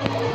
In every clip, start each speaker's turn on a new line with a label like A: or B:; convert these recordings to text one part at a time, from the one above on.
A: Okay,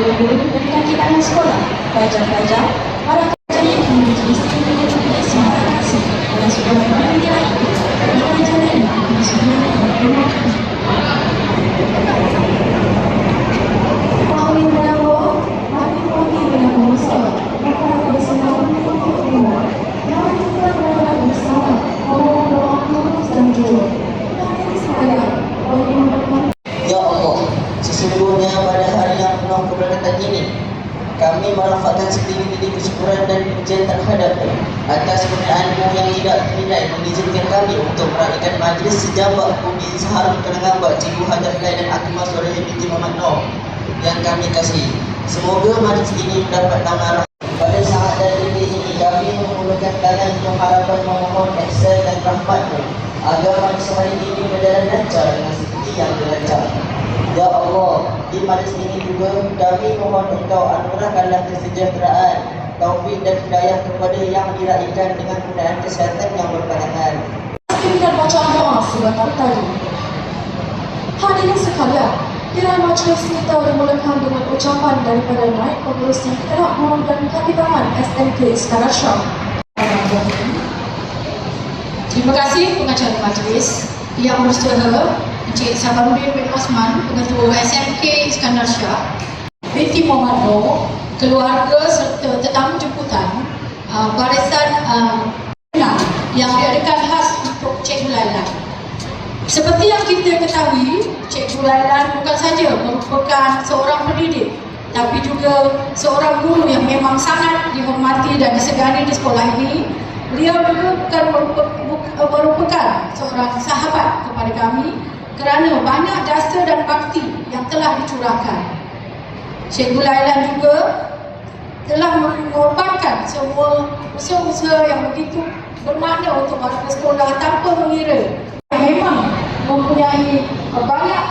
B: enam guru-guru dan kaki tangan sekolah pelajar-pelajar para pelajar yang memiliki istimewa dan juga semangat kasih dan sudah memiliki lagi dan pelajar ini di sebuah rumah kami Kami menanggung, kami kami menanggung bersama. Maka aku bersama untuk rumah. Kami juga menanggung bersama. Allah doa lurus dan jujur. Kami sekalian, kami menanggung
C: Ya Allah, sesungguhnya pada hari yang penuh keberkatan ini, kami merafakkan setinggi-tinggi kesyukuran dan pujian terhadap atas kurniaanmu yang tidak ternilai mengizinkan kami untuk meraihkan majlis sejabat Bumi Saharan Kenangabak Cikgu Hajar Lai dan Akimah Suara binti Muhammad Noh yang kami kasihi. Semoga majlis ini nama rahmat. Pada saat dan detik ini kami memulakan tangan untuk harapan memohon ihsan dan rahmatmu agar majlis hari ini berjalan lancar dengan seperti yang dilancar. Ya Allah, di majlis ini juga kami mohon engkau anugerahkanlah kesejahteraan, taufik dan hidayah kepada yang diraihkan dengan keadaan kesihatan yang berpandangan.
B: dan bacaan doa sebentar tadi. Hadirin sekalian, kiranya majlis kita dimulakan dengan ucapan daripada naik pengurusi Kerap Guru dan Kapitangan SMK Iskandar Shah.
D: Terima kasih pengacara majlis yang bersaudara Encik Sabarudin bin Osman, Pengetua SMK Iskandar Shah, binti Muhammad Noor, keluarga serta tetamu jemputan, uh, barisan uh, yang diadakan khas untuk Cikgu Lailan. Seperti yang kita ketahui, Cikgu Lailan bukan saja merupakan seorang pendidik tapi juga seorang guru yang memang sangat dihormati dan disegani di sekolah ini. Beliau juga bukan merupakan, seorang sahabat kepada kami kerana banyak jasa dan bakti yang telah dicurahkan. Cikgu Lailan juga telah mengorbankan semua usaha-usaha yang begitu bermakna untuk warga sekolah tanpa mengira. Memang mempunyai banyak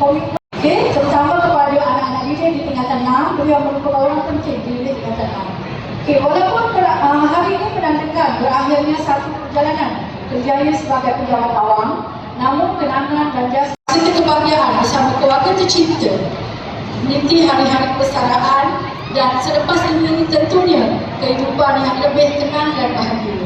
D: komitmen okay, terutama kepada anak-anak didik di tingkatan 6 beliau merupakan orang penting di tingkatan 6 okay, walaupun uh, hari ini menandakan berakhirnya satu perjalanan kerjaya sebagai pejabat awam namun kenangan dan jasa kebahagiaan bersama keluarga tercinta meniti hari-hari persaraan dan selepas ini tentunya kehidupan yang lebih tenang dan bahagia.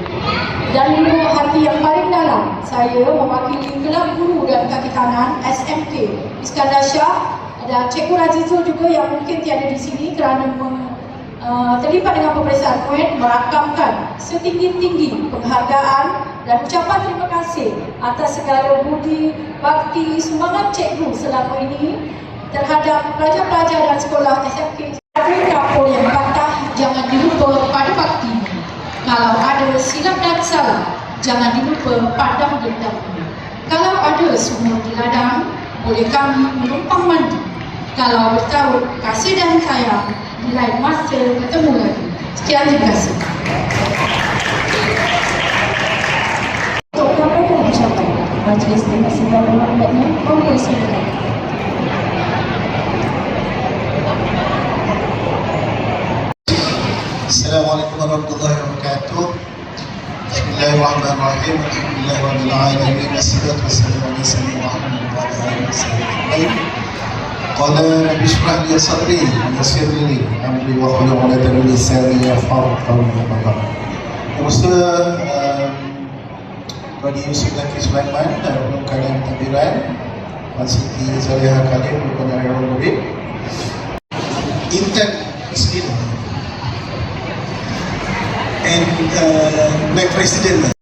D: Dan lubuk hati yang paling dalam, saya mewakili kelab guru dan kaki kanan SMK Iskandar Shah dan Cikgu Razizul juga yang mungkin tiada di sini kerana uh, terlibat dengan pemeriksaan UN merakamkan setinggi-tinggi penghargaan dan ucapan terima kasih atas segala budi, bakti, sumbangan cikgu selama ini terhadap pelajar-pelajar dan sekolah SMK Tapi kapur yang patah jangan dilupa pada bakti. Kalau ada silap dan salah, jangan dilupa padam dendam. Kalau ada sumur di ladang, boleh kami menumpang mandi. Kalau bertaut kasih dan sayang, di lain masa ketemu lagi. Sekian terima kasih.
B: Untuk menyampaikan ucapan Majlis Terima Kasih dan Hormatnya, Monggo
E: السلام عليكم ورحمة الله وبركاته بسم الله الرحمن الرحيم الحمد لله رب العالمين والصلاة والسلام على سيدنا محمد وعلى آله وصحبه أجمعين قال رب اشرح لي صدري ويسر لي أمري واحلل عقدة من لساني يفقهوا قولي أما بعد Ustaz um, Tuan Yusuf Zaki Sulaiman dan Ulum Kalim Tabiran Puan Siti Zaliha Kalim Puan Arifin Murid Intent Muslim and uh, my president.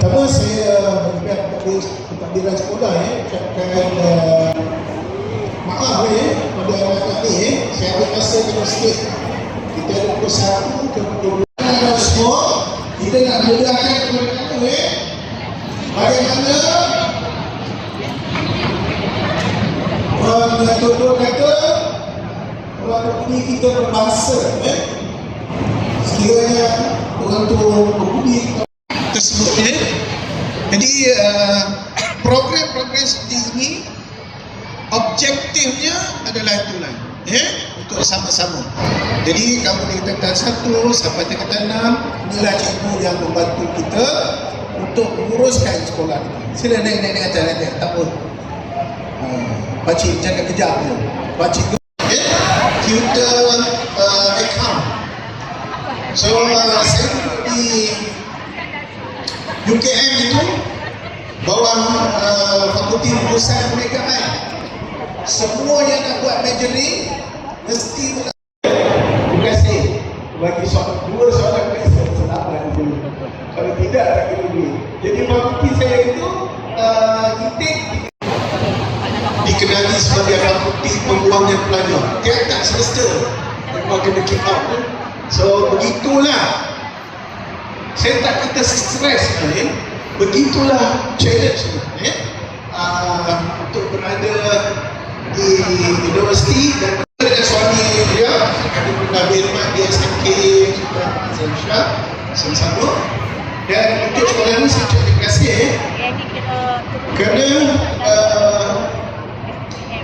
E: Pertama saya bagi pihak pentadbiran sekolah ya, ucapkan uh, maaf ya pada anak ni ya. Saya ambil masa kena sikit. Kita ada pukul satu ke pukul dua. Semua kita nak mudahkan kepada kamu ya. Bagaimana orang tuan kata orang ini kita berbahasa ya. Sekiranya berbudi tersebut ya. Jadi uh, program-program seperti ini objektifnya adalah itulah ya untuk sama-sama. Jadi kamu di tingkatan satu sampai tingkatan enam inilah cikgu yang membantu kita untuk menguruskan sekolah. Sila naik naik naik atas naik, tak apa. Uh, Pakcik jangan kejap je. Pakcik ya. Kita account Uh, saya di UKM itu bawah uh, Fakulti Urusan Perniagaan. Semua yang nak buat majoring mesti mula- Terima kasih bagi soalan dua soalan question selamat dulu. Kalau tidak tak kira duit. Jadi fakulti saya itu uh, intake dikenali sebagai fakulti pembuangan pelajar. Dia tak semester. Memang kena keep out. So begitulah saya tak kata stres eh? begitulah challenge eh? uh, untuk berada di universiti dan dengan suami dia kami pernah berkhidmat di SMK juga Azam Shah sama-sama dan untuk sekolah ini saya ucap terima kasih eh? kerana uh,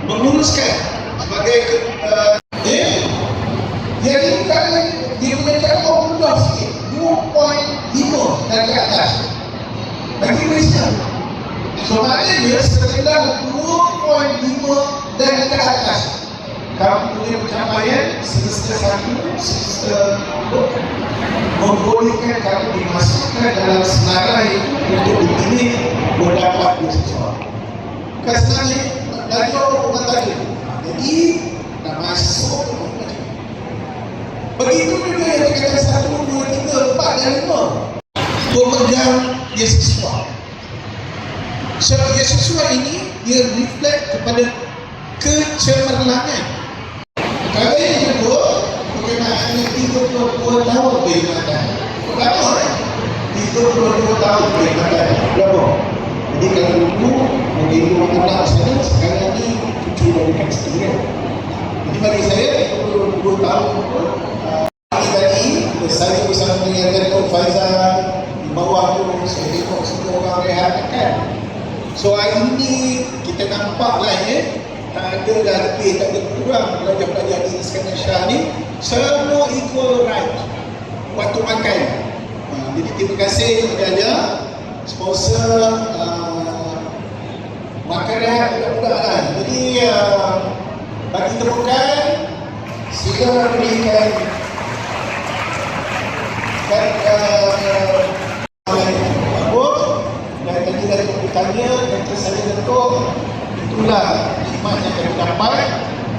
E: menguruskan sebagai uh, eh? Jadi kalau dia punya cara mudah sikit 2.5 dari atas Bagi Malaysia So maknanya sekitar 2.5 dari atas. Kalau punya pencapaian semester satu, semester dua. Membolehkan kamu dimasukkan dalam senarai itu Untuk dipilih mendapat beasiswa senang ni, belajar bukan tadi. Jadi, nak masuk Begitu juga yang dikatakan satu, dua, tiga, empat dan lima. Pemegang beasiswa. So, beasiswa ini dia reflect kepada kecemerlangan. Perkara yang kedua, berkenaan dengan 32 tahun perkhidmatan. Berapa eh? 32 tahun perkhidmatan. Berapa? Jadi kalau dulu, mungkin rumah anak saya, sekarang ni cucu dari kan? Jadi bagi saya, 32 tahun itu, Pagi tadi, saya bersama dengan Dato' Faizal di bawah tu, saya tengok semua orang rehat kan. So hari ini kita nampak lah ya, tak ada dah lebih, tak ada kurang pelajar-pelajar di Iskandar Shah ni, semua equal right waktu makan. Ha, jadi terima kasih kepada sponsor uh, makan rehat budak-budak kan. Jadi uh, bagi temukan, sila berikan dan uh, bagus dan tadi dari bertanya kata saya Datuk itulah khidmat yang kami dapat.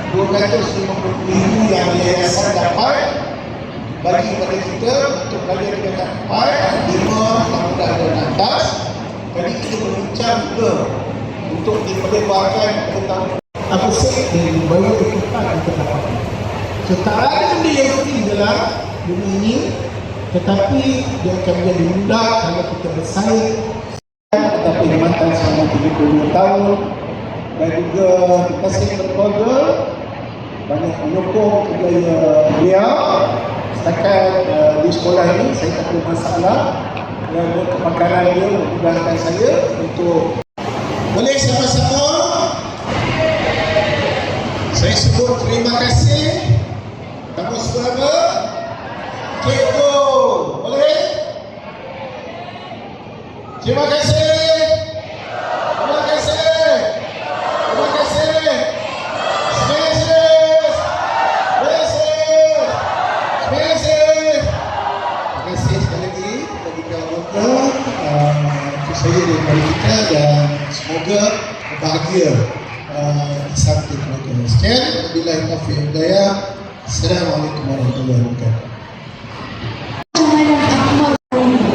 E: 250 ribu yang yayasan dapat bagi kepada kita untuk pelajar kita dapat lima tahun dan atas. Jadi kita berbincang juga untuk diperlebarkan tahun apa sih banyak ketupat kita dapat. so tak ada benda yang penting dalam dunia ini tetapi dia akan menjadi mudah kalau kita bersaing tetapi perkhidmatan selama 32 tahun. Dan juga terima kasih kepada banyak menyokong kerja beliau setakat uh, di sekolah ini saya tak ada masalah. Dan kepakaran dia memudahkan saya untuk boleh sama-sama. Saya sebut terima kasih kamu semua Cikgu, boleh? Terima kasih. Uh, uh. Assalamualaikum warahmatullahi wabarakatuh.
B: Jalanan Akmal ini,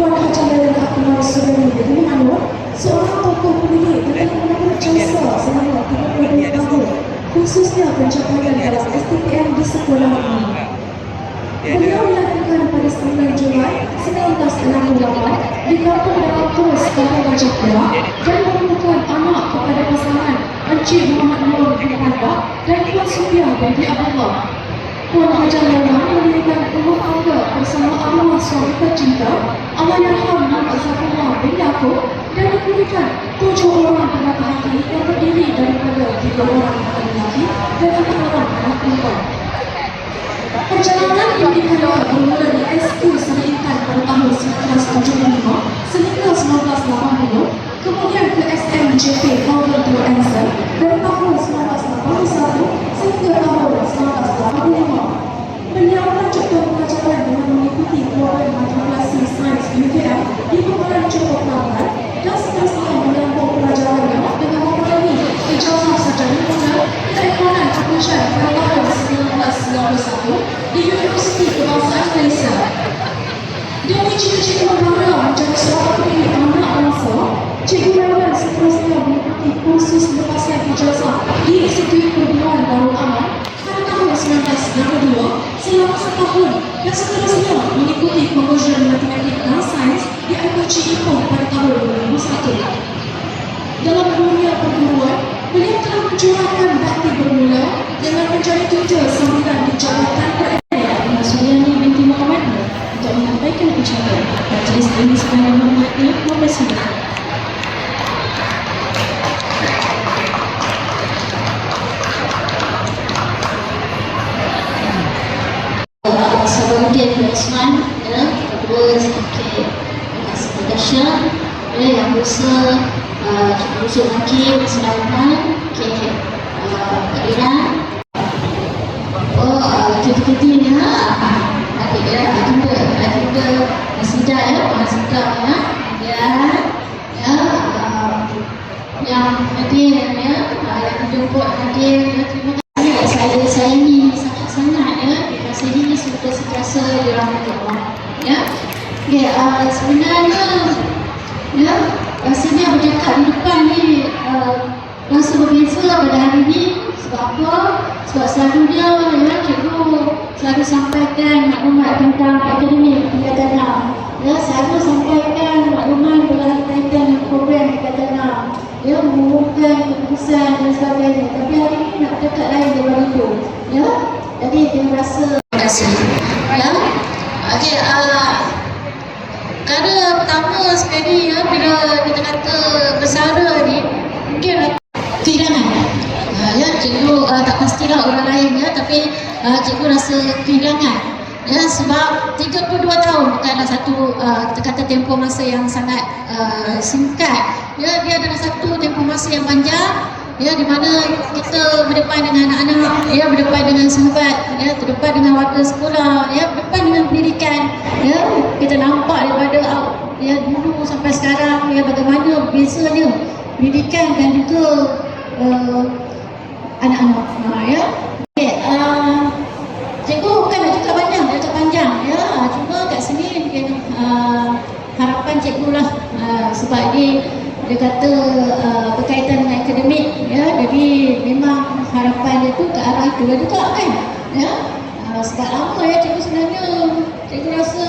B: Puan Jalanan Akmal Surani dari mana seorang tokoh pendidik dengan mendapat jasa selama 32 tahun khususnya pencapaian dalam STPM di sekolah ini. Beliau dilahirkan pada 9 Julai 1968 di Kampung Dalam Terus, Kampung Gajah Perak dan menemukan anak kepada pasangan Encik Muhammad Nur bin Hanbak dan Puan Suria binti Abdullah. Puan Hajar Laila mendirikan rumah tangga bersama arwah suami tercinta Allahyarham Muhammad Zafrullah bin Yaakob dan diberikan tujuh orang penata hati yang terdiri daripada tiga orang lelaki dan empat orang anak perempuan. SMJP Calvin Through Anson dari tahun 1981 sehingga tahun 1985. Beliau melanjutkan pengajaran dengan mengikuti program matrikulasi sains UKM di Pembangunan Johor Kelabatan dan seterusnya menyambung pelajarannya dengan mempunyai ijazah sarjana muda keekonoman Kepolisian pada tahun 1991 di Universiti Kebangsaan Malaysia. Demi cita-cita membangga menjadi seorang pendidik anak bangsa, Cikgu Rayyan seterusnya mengikuti kursus lepasan ijazah di Institut Perhubungan Darul Aman pada tahun 1992 selama setahun dan seterusnya mengikuti pengujian matematik dan sains di IPC Ipoh pada tahun 2001. Majlis ini
F: di sudah sentiasa dirahmati Allah ya. Okay, uh, sebenarnya ya rasanya bercakap di depan ni uh, rasa berbeza pada hari ni. Sebab apa? Sebab selalunya ya cikgu selalu sampaikan maklumat tentang akademik tingkatan 6 ya selalu sampaikan maklumat berkaitan program tingkatan 6 ya mengumumkan keputusan dan sebagainya. Tapi hari ini nak cakap lain daripada itu ya. Jadi dia rasa
G: kasih. Ya. Okey, uh, perkara pertama sekali ya bila kita kata bersara ni mungkin kehilangan. Uh, ya, cikgu uh, tak pastilah orang lain ya tapi uh, cikgu rasa kehilangan. Ya, sebab 32 tahun bukanlah satu uh, kita kata tempoh masa yang sangat uh, singkat. Ya, dia adalah satu tempoh masa yang panjang ya di mana kita berdepan dengan anak-anak ya berdepan dengan sahabat ya berdepan dengan warga sekolah ya berdepan dengan pendidikan ya. Kita nampak daripada ya dulu sampai sekarang ya bagaimana bezanya pendidikan dan juga uh, anak-anak ha, ya. Okay, uh, cikgu bukan nak cakap banyak nak cakap panjang ya. Ah, cuma kat sini mungkin uh, harapan cikgu lah uh, sebab dia kata uh, berkaitan dengan akademik ya. Jadi memang harapan dia tu ke arah itu juga kan? Ya. Uh, sebab lama ya cikgu sebenarnya cikgu rasa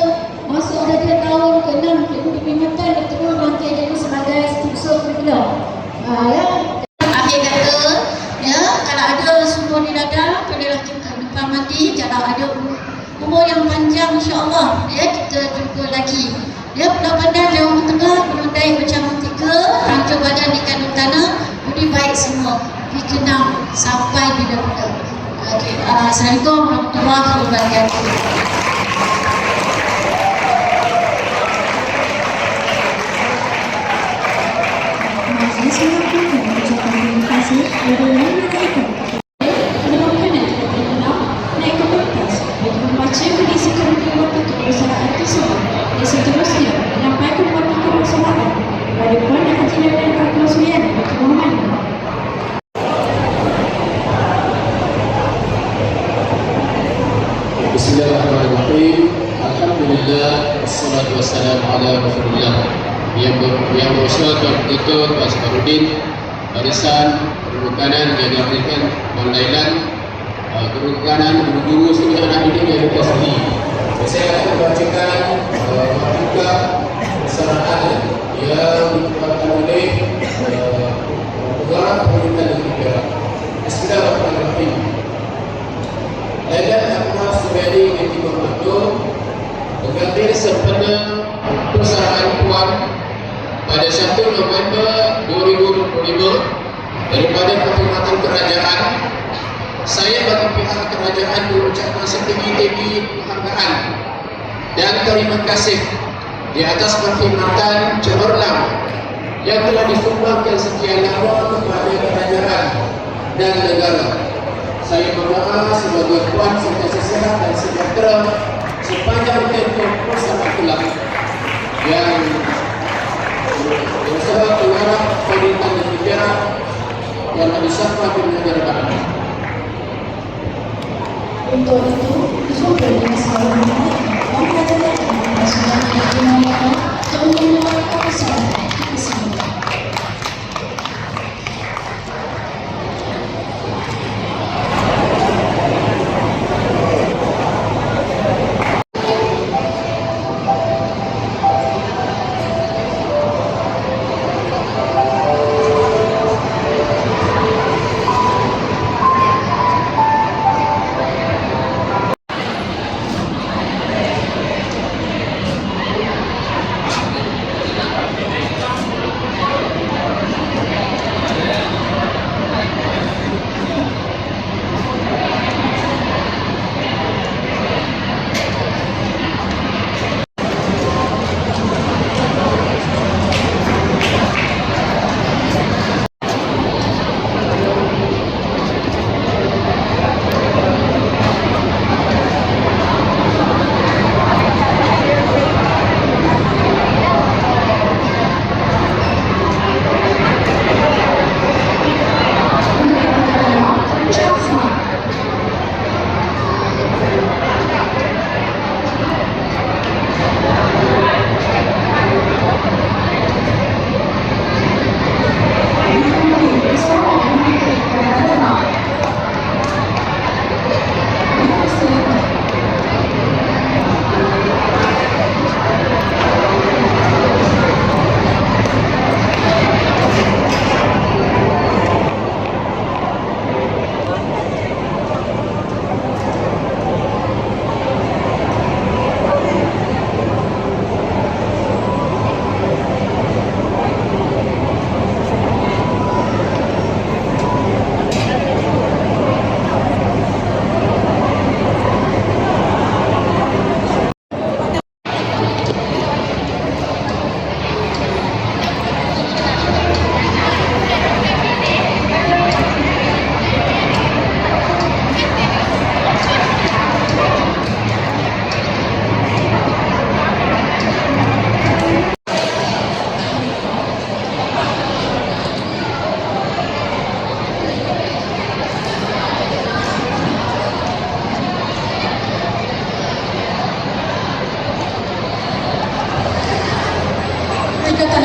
G: masuk dari tahun ke-6 cikgu di perkhidmatan dia terus nanti jadi sebagai struktur kurikulum uh, ya. Akhir kata ya kalau ada sumur di dada bolehlah kita depan mati kalau ada umur yang panjang insyaAllah. Ya kita jumpa lagi. Ya Pandan Jauh Tengah Daik Bersama Tiga. Rancang Badan di Kandung Tanah Budi baik semua. Dikenang sampai bila-bila Okey, uh, Assalamualaikum warahmatullahi wabarakatuh.
B: Saya silakan mengucapkan terima kasih. Kepada yang menyampaikan Penyebabkan yang tidak dikenal naik ke pentas bagi membaca kondisi kerugian kebersamaan tersebut dan seterusnya menyampaikan warna kebersamaan kepada Puan dan Haji Nabil Abdul Suyan dan Muhammad
H: Bismillahirrahmanirrahim. Alhamdulillah wassalatu wassalamu ala Rasulillah. Yang ber, yang berusahakan kita Tuan Sabarudin barisan kerukanan yang diambilkan Tuan Lailan uh, kerukanan guru-guru sekolah anak didik yang kita sendiri. Saya akan membacakan uh, matematika persaraan yang dikeluarkan oleh uh, Pengarah Pendidikan Negeri Perak. Bismillahirrahmanirrahim. Lailan Ahmad Subedi binti Muhammad mengambil sempena persaraan puan pada 1 November 2025 daripada penghormatan kerajaan saya bagi pihak kerajaan mengucapkan setinggi-tinggi penghargaan dan terima kasih di atas perkhidmatan cemerlang yang telah disumbangkan sekian lama kepada kerajaan dan negara. Saya berdoa semoga Tuhan sentiasa sehat dan sejahtera sepanjang tempoh bersama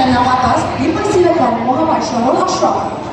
H: Sena Matas di
B: Persilakan Muhammad Syahrul Ashraf.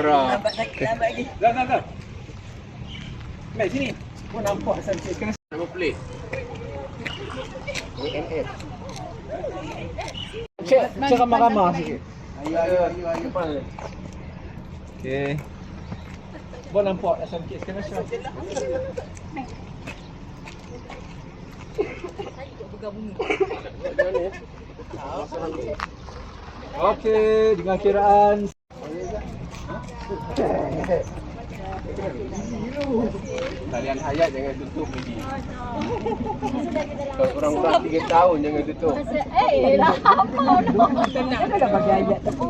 H: Ambil aura.
A: Dah, dah, dah. Mai sini. Kau nampak asal cik kena
H: Nama plate.
A: cek cek ramah-ramah sikit.
H: Ayo, ayo, ayo, ayo. Depan.
A: Okey. Kau nampak asal cik kena syah. Okey, dengan kiraan
H: Talian hayat jangan tutup lagi. Kalau orang-orang 3 tahun jangan tutup.
G: Eh, lah apa no? Tenang. Dah bagi ayat tapi.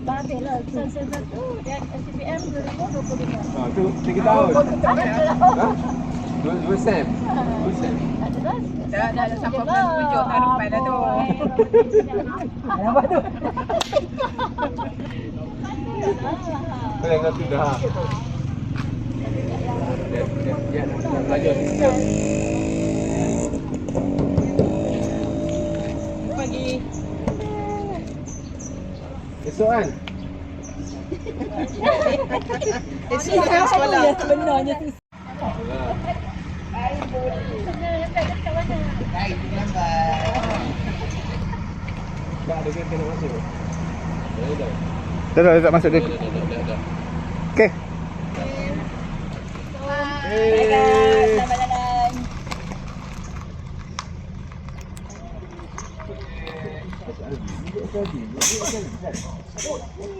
G: Babe lah, satu dan SPM 2025.
H: Ha, tu 3 tahun. Ha? Dua, dua sem. Dua sem.
G: Dah dah sampai bulan 7 tahun depan dah tu. Apa tu?
H: Kau jangan tu dah. Dia, dia, dia nak belajar sistem.
G: Pagi.
H: Esok kan?
G: Esok kan sekolah. Ya sebenarnya tu.
H: Tak ada kereta nak masuk. Dah, dah.
A: Dah dah tak masuk dia.
H: Dah, dah, dah, dah, dah.
A: Okey.
G: Selamat